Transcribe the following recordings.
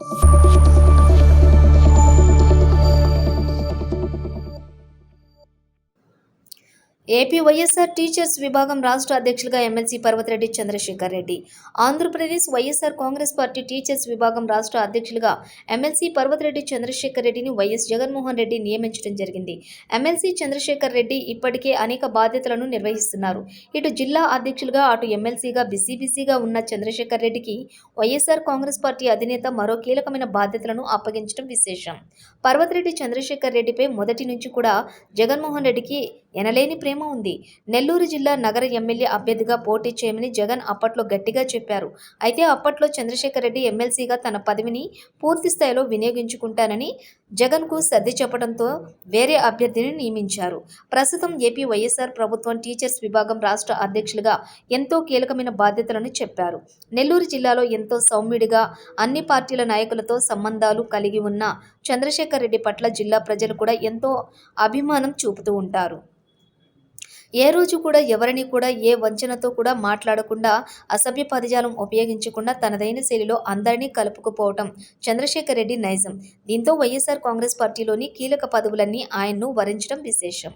Thank you. AP YSR teachers విభాగం రాష్ట్ర అధ్యక్షులుగా MLC Parvathireddy Chandrasekhar Reddy. Andhra Pradesh YSR Congress party teachers విభాగం రాష్ట్ర అధ్యక్షులుగా ఎమ్మెల్సీ పర్వతిరెడ్డి చంద్రశేఖర్ రెడ్డిని వైఎస్ జగన్మోహన్ రెడ్డి నియమించడం జరిగింది. ఎమ్మెల్సీ చంద్రశేఖర్ రెడ్డి ఇప్పటికే అనేక బాధ్యతలను నిర్వహిస్తున్నారు. ఇటు జిల్లా అధ్యక్షులుగా అటు ఎమ్మెల్సీగా బిజీ బిజీగా ఉన్న చంద్రశేఖర్ రెడ్డికి వైఎస్ఆర్ కాంగ్రెస్ పార్టీ అధినేత మరో కీలకమైన బాధ్యతలను అప్పగించడం విశేషం. పర్వతిరెడ్డి చంద్రశేఖర్ రెడ్డిపై మొదటి నుంచి కూడా జగన్మోహన్ రెడ్డికి ఎనలేని ప్రేమ ఉంది. నెల్లూరు జిల్లా నగర ఎమ్మెల్యే అభ్యర్థిగా పోటీ చేయమని జగన్ అప్పట్లో గట్టిగా చెప్పారు. అయితే అప్పట్లో చంద్రశేఖర్ రెడ్డి ఎమ్మెల్సీగా తన పదవిని పూర్తి స్థాయిలో వినియోగించుకుంటానని జగన్కు సర్ది చెప్పడంతో వేరే అభ్యర్థిని నియమించారు. ప్రస్తుతం ఏపీ వైఎస్ఆర్ ప్రభుత్వం టీచర్స్ విభాగం రాష్ట్ర అధ్యక్షులుగా ఎంతో కీలకమైన బాధ్యతలను చెప్పారు. నెల్లూరు జిల్లాలో ఎంతో సౌమ్యుడిగా అన్ని పార్టీల నాయకులతో సంబంధాలు కలిగి ఉన్న చంద్రశేఖర్ రెడ్డి పట్ల జిల్లా ప్రజలు కూడా ఎంతో అభిమానం చూపుతూ ఉంటారు. ఏ రోజు కూడా ఎవరిని కూడా ఏ వంచనతో కూడా మాట్లాడకుండా అసభ్య పదజాలం ఉపయోగించకుండా తనదైన శైలిలో అందరినీ కలుపుకుపోవటం చంద్రశేఖర్ రెడ్డి నైజం. దీంతో వైఎస్ఆర్ కాంగ్రెస్ పార్టీలోని కీలక పదవులన్నీ ఆయన్ను వరించడం విశేషం.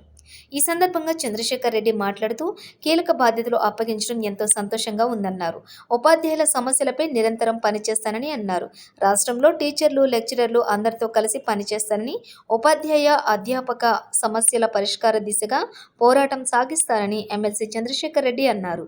ఈ సందర్భంగా చంద్రశేఖర్ రెడ్డి మాట్లాడుతూ కీలక బాధ్యతలు అప్పగించడం ఎంతో సంతోషంగా ఉందన్నారు. ఉపాధ్యాయుల సమస్యలపై నిరంతరం పనిచేస్తానని అన్నారు. రాష్ట్రంలో టీచర్లు లెక్చరర్లు అందరితో కలిసి పనిచేస్తానని ఉపాధ్యాయ అధ్యాపక సమస్యల పరిష్కార దిశగా పోరాటం సాగిస్తానని ఎమ్మెల్సీ చంద్రశేఖర్ రెడ్డి అన్నారు.